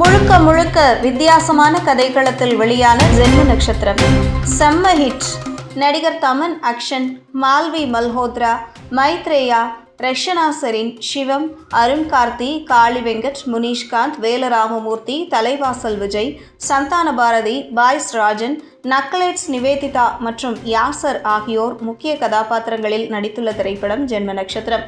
முழுக்க முழுக்க வித்தியாசமான கதைக்களத்தில் வெளியான ஜென்ம நட்சத்திரம். செம்ம ஹிட் நடிகர் தமன் அக்ஷன் மால்வி மல்ஹோத்ரா மைத்ரேயா ரஷனா செரின் சிவம் அருண் கார்த்தி காளி வெங்கட் முனீஷ்காந்த் வேலராமமூர்த்தி தலைவாசல் விஜய் சந்தான பாரதி பாய்ஸ் ராஜன் நக்கலேட்ஸ் நிவேதிதா மற்றும் யாசர் ஆகியோர் முக்கிய கதாபாத்திரங்களில் நடித்துள்ள திரைப்படம் ஜென்ம நட்சத்திரம்.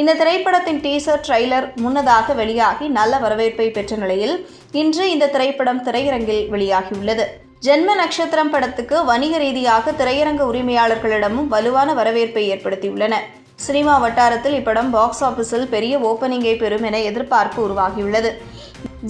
இந்த திரைப்படத்தின் டீசர் ட்ரெய்லர் முன்னதாக வெளியாகி நல்ல வரவேற்பை பெற்ற நிலையில் இன்று இந்த திரைப்படம் திரையரங்கில் வெளியாகியுள்ளது. ஜென்ம நட்சத்திரம் படத்துக்கு வணிக ரீதியாக திரையரங்க உரிமையாளர்களிடமும் வலுவான வரவேற்பை ஏற்படுத்தியுள்ளன. சினிமா வட்டாரத்தில் இப்படம் பாக்ஸ் ஆபீஸில் பெரிய ஓப்பனிங்கை பெறும் என எதிர்பார்ப்பு உருவாகியுள்ளது.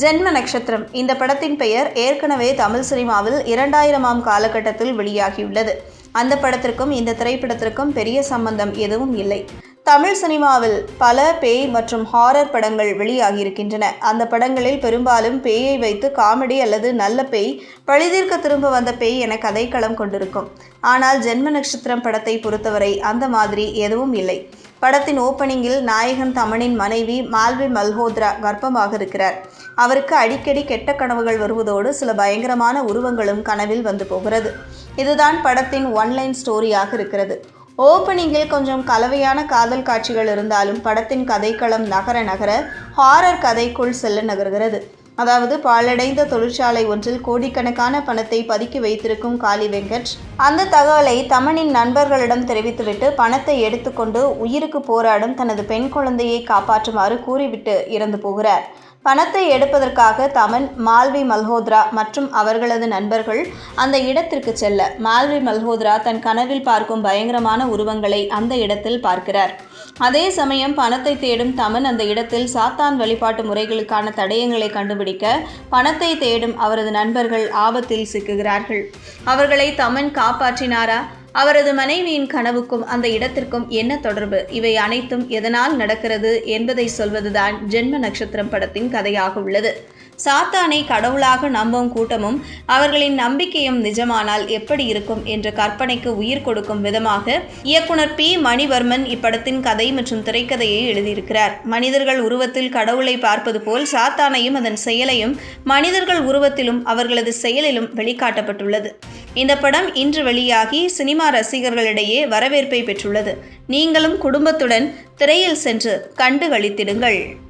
ஜென்ம நட்சத்திரம் இந்த படத்தின் பெயர் ஏற்கனவே தமிழ் சினிமாவில் இரண்டாயிரமாம் காலகட்டத்தில் வெளியாகியுள்ளது. அந்த படத்திற்கும் இந்த திரைப்படத்திற்கும் பெரிய சம்பந்தம் எதுவும் இல்லை. தமிழ் சினிமாவில் பல பேய் மற்றும் ஹாரர் படங்கள் வெளியாகியிருக்கின்றன. அந்த படங்களில் பெரும்பாலும் பேயை வைத்து காமெடி அல்லது நல்ல பேய் பழிதீர்க்க திரும்ப வந்த பேய் என கதைக்களம் கொண்டிருக்கும். ஆனால் ஜென்ம நட்சத்திரம் படத்தை பொறுத்தவரை அந்த மாதிரி எதுவும் இல்லை. படத்தின் ஓப்பனிங்கில் நாயகன் தமனின் மனைவி மால்வி மல்ஹோத்ரா கர்ப்பமாக இருக்கிறார். அவருக்கு அடிக்கடி கெட்ட கனவுகள் வருவதோடு சில பயங்கரமான உருவங்களும் கனவில் வந்து போகிறது. இதுதான் படத்தின் ஒன்லைன் ஸ்டோரியாக இருக்கிறது. ஓப்பனிங்கில் கொஞ்சம் கலவையான காதல் காட்சிகள் இருந்தாலும் படத்தின் கதைக்களம் நகர நகர ஹாரர் கதைக்குள் செல்ல நகர்கிறது. அதாவது பாழடைந்த தொழிற்சாலை ஒன்றில் கோடிக்கணக்கான பணத்தை பதுக்கி வைத்திருக்கும் காளி வெங்கட் அந்த தகவலை தமனின் நண்பர்களிடம் தெரிவித்துவிட்டு பணத்தை எடுத்துக்கொண்டு உயிருக்கு போராடும் தனது பெண் குழந்தையை காப்பாற்றுமாறு கூறிவிட்டு இறந்து போகிறார். பணத்தை எடுப்பதற்காக தமன் மால்வி மல்ஹோத்ரா மற்றும் அவர்களது நண்பர்கள் அந்த இடத்திற்கு செல்ல மால்வி மல்ஹோத்ரா தன் கனவில் பார்க்கும் பயங்கரமான உருவங்களை அந்த இடத்தில் பார்க்கிறார். அதே சமயம் பணத்தை தேடும் தமன் அந்த இடத்தில் சாத்தான் வழிபாட்டு முறைகளுக்கான தடயங்களை கண்டுபிடிக்க பணத்தை தேடும் அவரது நண்பர்கள் ஆபத்தில் சிக்குகிறார்கள். அவர்களை தமன் காப்பாற்றினாரா? அவரது மனைவியின் கனவுக்கும் அந்த இடத்திற்கும் என்ன தொடர்பு? இவை அனைத்தும் எதனால் நடக்கிறது என்பதை சொல்வதுதான் ஜென்ம நட்சத்திரம் படத்தின் கதையாக உள்ளது. சாத்தானை கடவுளாக நம்பும் கூட்டமும் அவர்களின் நம்பிக்கையும் நிஜமானால் எப்படி இருக்கும் என்ற கற்பனைக்கு உயிர் கொடுக்கும் விதமாக இயக்குனர் பி. மணிவர்மன் இப்படத்தின் கதை மற்றும் திரைக்கதையை எழுதியிருக்கிறார். மனிதர்கள் உருவத்தில் கடவுளை பார்ப்பது போல் சாத்தானையும் அதன் செயலையும் மனிதர்கள் உருவத்திலும் அவர்களது செயலிலும் வெளிக்காட்டப்பட்டுள்ளது. இந்த படம் இன்று வெளியாகி சினிமா ரசிகர்களிடையே வரவேற்பை பெற்றுள்ளது. நீங்களும் குடும்பத்துடன் திரையில் சென்று கண்டு களித்திடுங்கள்.